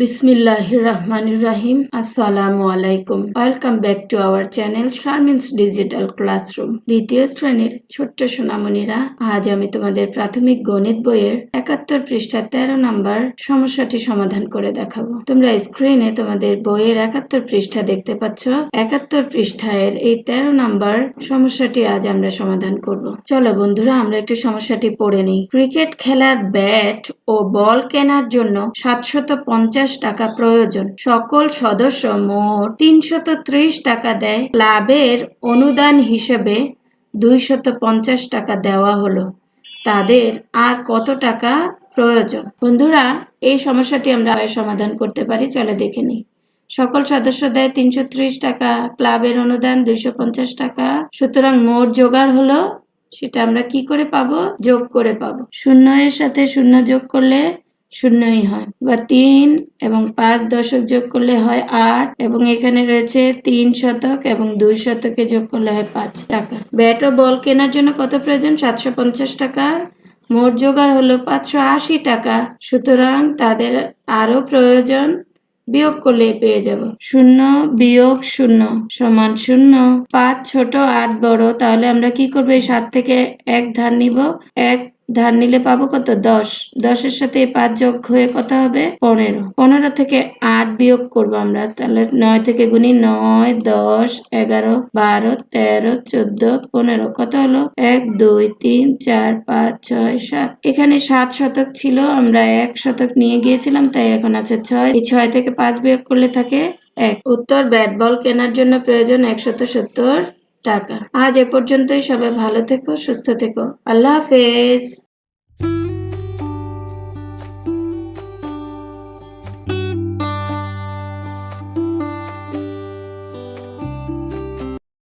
বিসমিল্লাহ রহমান রাহিম আসসালামু আলাইকুম welcome back to our channel Sharmin's digital classroom দ্বিতীয় শ্রেণির ছোট্ট সোনামণিরা, আজ আমি তোমাদের প্রাথমিক গণিত বইয়ের একাত্তর পৃষ্ঠা তেরো নাম্বার সমস্যাটি সমাধান করে দেখাবো। তোমরা স্ক্রিনে তোমাদের বইয়ের একাত্তর পৃষ্ঠা দেখতে পাচ্ছ। একাত্তর পৃষ্ঠায়ের এই তেরো নাম্বার সমস্যাটি আজ আমরা সমাধান করব। চলো বন্ধুরা, আমরা একটু সমস্যাটি পড়ে নিই। ক্রিকেট খেলার ব্যাট ও বল কেনার জন্য সাতশত পঞ্চাশ টাকা প্রয়োজন। সকল সদস্য মোট তিনশত টাকা দেয়। ক্লাবের অনুদান হিসেবে দুইশত টাকা দেওয়া হলো। তাদের আর কত টাকা প্রয়োজন? বন্ধুরা, এই সমস্যাটি আমরা সমাধান করতে পারি। চলে দেখে নিই। সকল সদস্য দেয় তিনশো ত্রিশ টাকা ক্লাবের অনুদান দুইশো পঞ্চাশ টাকা। সুতরাং মোট জোগাড় হলো, সেটা আমরা কি করে পাবো? যোগ করে পাবো। শূন্য এর সাথে শূন্য যোগ করলে শূন্যই হয় বা তিন এবং পাঁচ দশক যোগ করলে হয় আট এবং এখানে রয়েছে তিন শতক এবং দুই শতকে যোগ করলে হয় পাঁচ টাকা। ব্যাট ও বল কেনার জন্য কত প্রয়োজন? সাতশো পঞ্চাশ টাকা। মোট জোগাড় হলো পাঁচশো আশি টাকা। সুতরাং তাদের আরও প্রয়োজন বিয়োগ করলে পেয়ে যাব। শূন্য বিয়োগ শূন্য সমান শূন্য। পাঁচ ছোট আট বড়। তাহলে আমরা কি করব? এই সাত থেকে এক ধার নিব। এক ধার নিলে পাবো কত? দশ। দশের সাথে পাঁচ যোগ হয়ে কত হবে? পনেরো। পনেরো থেকে আট বিয়োগ করব আমরা। তাহলে নয় থেকে গুনি নয়, দশ, এগারো, বারো, তেরো, চোদ্দ, পনেরো। কত হলো? এক, দুই, তিন, চার, পাঁচ, ছয়, সাত। এখানে সাত শতক ছিল, আমরা এক শতক নিয়ে গিয়েছিলাম, তাই এখন আছে ছয়। এই ছয় থেকে পাঁচ বিয়োগ করলে থাকে এক। উত্তর, ব্যাট বল কেনার জন্য প্রয়োজন একশত সত্তর টাকা। আজ এ পর্যন্তই, সবাই ভালো থেকো, সুস্থ থেকো। আল্লাহ হাফেজ।